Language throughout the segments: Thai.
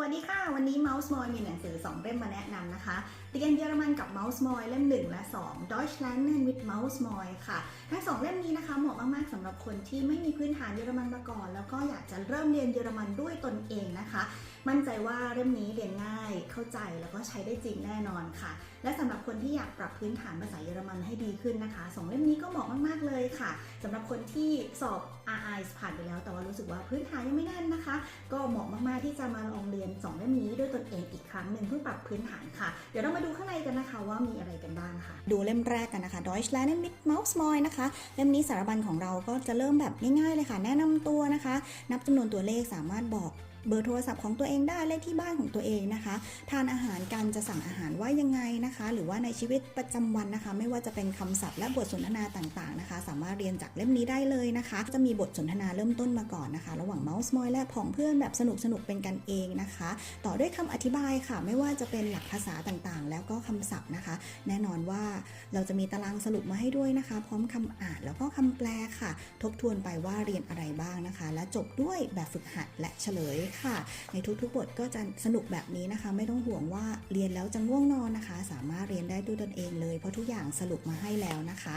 วัสดีค่ะ วันนี้ Mouse Moy มีหนังสือ 2 เล่มมาแนะนำนะคะ เรียนเยอรมันกับ Mouse Moy เล่ม 1 และ 2 Deutsch lernen with Mouse Moy ค่ะ ทั้งสองเล่มนี้นะคะเหมาะมากๆสำหรับคนที่ไม่มีพื้นฐานเยอรมันมาก่อน แล้วก็อยากจะเริ่มเรียนเยอรมันด้วยตนเองนะคะ มั่นใจว่าเล่มนี้เรียนง่ายเข้าใจแล้วก็ใช้ได้จริงแน่นอนค่ะและสำหรับคนที่อยากปรับพื้นฐานภาษาเยอรมันให้ดีขึ้นนะคะสองเล่มนี้ก็เหมาะมากๆเลยค่ะสำหรับคนที่สอบ RI ผ่านไปแล้ว แต่ว่ารู้สึกว่าพื้นฐานยังไม่แน่นนะคะ ก็เหมาะมากๆที่จะมาลองเรียนสองเล่มนี้ด้วยตนเองอีกครั้งหนึ่งเพื่อปรับพื้นฐานค่ะ เดี๋ยวเรามาดูข้างในกันนะคะว่ามีอะไรกันบ้างค่ะ ดูเล่มแรกกันนะคะ Deutsch lernen mit Mouse Moy นะคะ เล่มนี้สารบัญของเราก็จะเริ่มแบบง่ายๆเลยค่ะ แนะนำตัวนะคะ นับจำนวนตัวเลขสามารถบอก เบอร์โทรศัพท์ของตัวเองได้เลขที่บ้านของตัวเองนะคะ ทานอาหารกันจะสั่งอาหารว่ายังไงนะคะ หรือว่าในชีวิตประจำวันนะคะ ไม่ว่าจะเป็นคำศัพท์และบทสนทนาต่างๆนะคะ สามารถเรียนจากเล่มนี้ได้เลยนะคะ จะมีบทสนทนาเริ่มต้นมาก่อนนะคะ ระหว่างเมาส์มอยและผองเพื่อนแบบสนุกๆเป็นกันเองนะคะ ต่อด้วยคำอธิบายค่ะ ไม่ว่าจะเป็นหลักภาษาต่างๆ แล้วก็คำศัพท์นะคะ แน่นอนว่าเราจะมีตารางสรุปมาให้ด้วยนะคะ พร้อมคำอ่านแล้วก็คำแปลค่ะ ทบทวนไปว่าเรียนอะไรบ้างนะคะ และจบด้วยแบบฝึกหัดและเฉลยค่ะ ในทุกๆ บทก็จะสนุกแบบนี้นะคะ ไม่ต้องห่วงว่าเรียนแล้วจะง่วงนอนนะคะ สามารถเรียนได้ด้วยตนเองเลยเพราะทุกอย่างสรุปมาให้แล้วนะคะ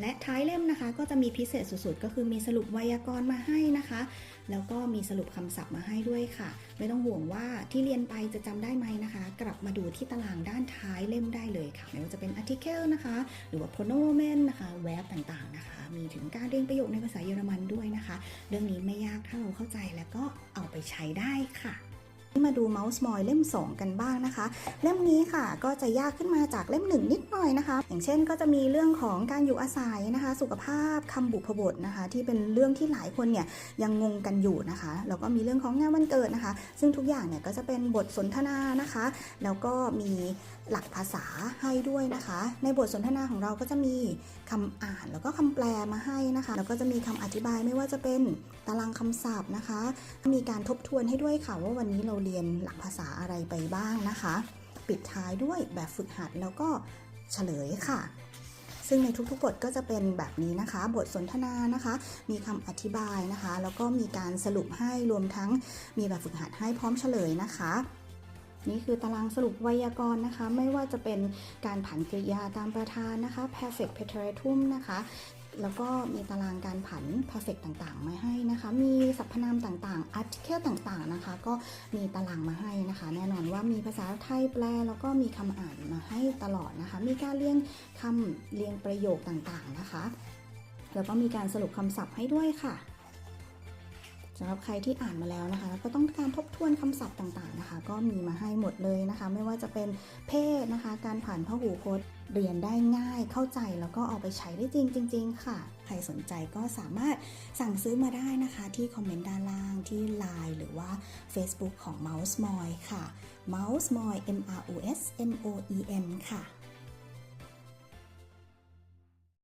และท้ายเล่มนะคะ ก็จะมีพิเศษสุดๆ ก็คือมีสรุปไวยากรณ์มาให้นะคะ แล้วก็มีสรุปคำศัพท์มาให้ด้วยค่ะ ไม่ต้องห่วงว่าที่เรียนไปจะจำได้ไหมนะคะ กลับมาดูที่ตารางด้านท้ายเล่มได้เลยค่ะ ไม่ว่าจะเป็น article นะคะ หรือว่า pronomen นะคะ verb ต่างๆนะคะ มีถึงการเรียงประโยคในภาษาเยอรมันด้วยนะคะ เรื่องนี้ไม่ยากถ้าเราเข้าใจแล้วก็เอาไปใช้ได้ค่ะ มาดู Mouse Moy เล่ม 2 กันบ้างนะคะ เล่มนี้ค่ะก็จะยากขึ้นมาจากเล่ม 1 นิดหน่อยนะคะ อย่างเช่นก็จะมีเรื่องของการอยู่อาศัยนะคะ สุขภาพคำบุพบทนะคะ ที่เป็นเรื่องที่หลายคนเนี่ยยังงงกันอยู่นะคะแล้วก็มีเรื่องของงานวันเกิดนะคะ ซึ่งทุกอย่างเนี่ยก็จะเป็นบทสนทนานะคะ แล้วก็มีหลักภาษาให้ด้วยนะคะ ในบทสนทนาของเราก็จะมีคำอ่านแล้วก็คำแปลมาให้นะคะ แล้วก็จะมีคำอธิบายไม่ว่าจะเป็นตารางคำศัพท์นะคะ มีการทบทวนให้ด้วยค่ะว่าวันนี้เราเรียนหลักภาษาอะไรไปบ้างนะคะ ปิดท้ายด้วยแบบฝึกหัดแล้วก็เฉลยค่ะ ซึ่งในทุกๆบทก็จะเป็นแบบนี้นะคะ บทสนทนานะคะ มีคำอธิบายนะคะ แล้วก็มีการสรุปให้รวมทั้งมีแบบฝึกหัดให้พร้อมเฉลยนะคะนี่คือตารางสรุปไวยากรณ์นะคะ ไม่ว่าจะเป็นการผันกริยาตามประธานนะคะ perfect preteritum นะคะ แล้วก็มีตารางการผัน perfect ต่างๆ มาให้นะคะ มีสรรพนามต่างๆ article ต่างๆ นะคะ ก็มีตารางมาให้นะคะ แน่นอนว่ามีภาษาไทยแปล แล้วก็มีคำอ่านมาให้ตลอดนะคะ มีการเรียงคำเรียงประโยคต่างๆ นะคะ แล้วก็มีการสรุปคำศัพท์ให้ด้วยค่ะ สำหรับใครที่อ่านมาแล้วนะคะก็ต้องการทบทวนคำศัพท์ต่างๆนะคะ ก็มีมาให้หมดเลยนะคะ ไม่ว่าจะเป็นเพศนะคะ การผ่านพหูพจน์เรียนได้ง่ายเข้าใจแล้วก็เอาไปใช้ได้จริงจริง ๆ ค่ะ ใครสนใจก็สามารถสั่งซื้อมาได้นะคะที่คอมเมนต์ด้านล่างที่ Line หรือว่า Facebook ของ Mouse Moy ค่ะ Mouse Moy M R O S M O E M ค่ะ